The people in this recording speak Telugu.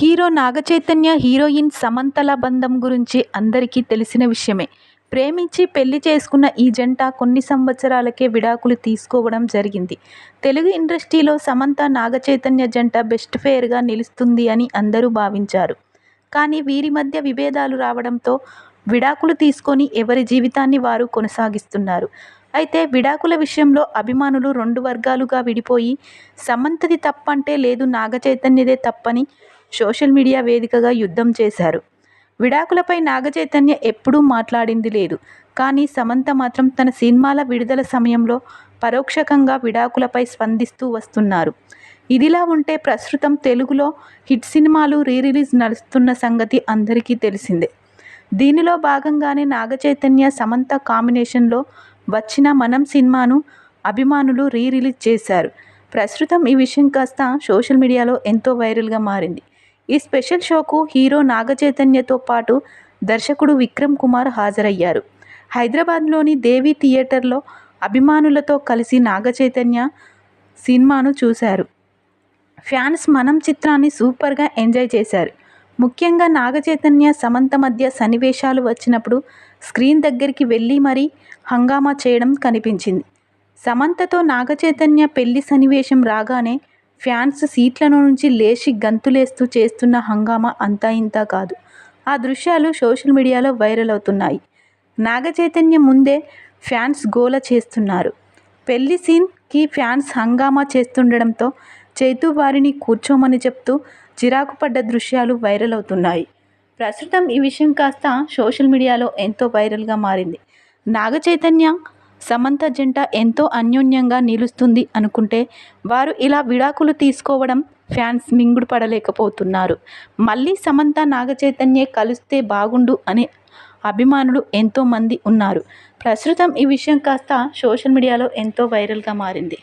హీరో నాగచైతన్య హీరోయిన్ సమంతల బంధం గురించి అందరికీ తెలిసిన విషయమే. ప్రేమించి పెళ్ళి చేసుకున్న ఈ జంట కొన్ని సంవత్సరాలకే విడాకులు తీసుకోవడం జరిగింది. తెలుగు ఇండస్ట్రీలో సమంత నాగచైతన్య జంట బెస్ట్ ఫేర్గా నిలుస్తుంది అని అందరూ భావించారు. కానీ వీరి మధ్య విభేదాలు రావడంతో విడాకులు తీసుకొని ఎవరి జీవితాన్ని వారు కొనసాగిస్తున్నారు. అయితే విడాకుల విషయంలో అభిమానులు రెండు వర్గాలుగా విడిపోయి సమంతది తప్పంటే లేదు నాగచైతన్యదే తప్పని సోషల్ మీడియా వేదికగా యుద్ధం చేశారు. విడాకులపై నాగచైతన్య ఎప్పుడూ మాట్లాడింది లేదు. కానీ సమంత మాత్రం తన సినిమాల విడుదల సమయంలో పరోక్షకంగా విడాకులపై స్పందిస్తూ వస్తున్నారు. ఇదిలా ఉంటే ప్రస్తుతం తెలుగులో హిట్ సినిమాలు రీ రిలీజ్ నడుస్తున్న సంగతి అందరికీ తెలిసిందే. దీనిలో భాగంగానే నాగచైతన్య సమంత కాంబినేషన్లో వచ్చిన మనం సినిమాను అభిమానులు రీ రిలీజ్ చేశారు. ప్రస్తుతం ఈ విషయం కాస్త సోషల్ మీడియాలో ఎంతో వైరల్గా మారింది. ఈ స్పెషల్ షోకు హీరో నాగచైతన్యతో పాటు దర్శకుడు విక్రమ్ కుమార్ హాజరయ్యారు. హైదరాబాద్లోని దేవి థియేటర్లో అభిమానులతో కలిసి నాగచైతన్య సినిమాను చూశారు. ఫ్యాన్స్ మనం చిత్రాన్ని సూపర్గా ఎంజాయ్ చేశారు. ముఖ్యంగా నాగచైతన్య సమంత మధ్య సన్నివేశాలు వచ్చినప్పుడు స్క్రీన్ దగ్గరికి వెళ్ళి మరీ హంగామా చేయడం కనిపించింది. సమంతతో నాగచైతన్య పెళ్ళి సన్నివేశం రాగానే ఫ్యాన్స్ సీట్ల నుంచి లేచి గంతులేస్తూ చేస్తున్న హంగామా అంతా ఇంతా కాదు. ఆ దృశ్యాలు సోషల్ మీడియాలో వైరల్ అవుతున్నాయి. నాగచైతన్య ముందే ఫ్యాన్స్ గోల చేస్తున్నారు. పెళ్ళి సీన్కి ఫ్యాన్స్ హంగామా చేస్తుండడంతో చైతు వారిని కూర్చోమని చెప్తూ చిరాకు పడ్డ దృశ్యాలు వైరల్ అవుతున్నాయి. ప్రస్తుతం ఈ విషయం కాస్త సోషల్ మీడియాలో ఎంతో వైరల్గా మారింది. నాగచైతన్య సమంత జంట ఎంతో అన్యోన్యంగా నిలుస్తుంది అనుకుంటే వారు ఇలా విడాకులు తీసుకోవడం ఫ్యాన్స్ మింగుడు పడలేకపోతున్నారు. మళ్ళీ సమంత నాగచైతన్యే కలిస్తే బాగుండు అనే అభిమానులు ఎంతోమంది ఉన్నారు. ప్రస్తుతం ఈ విషయం కాస్త సోషల్ మీడియాలో ఎంతో వైరల్గా మారింది.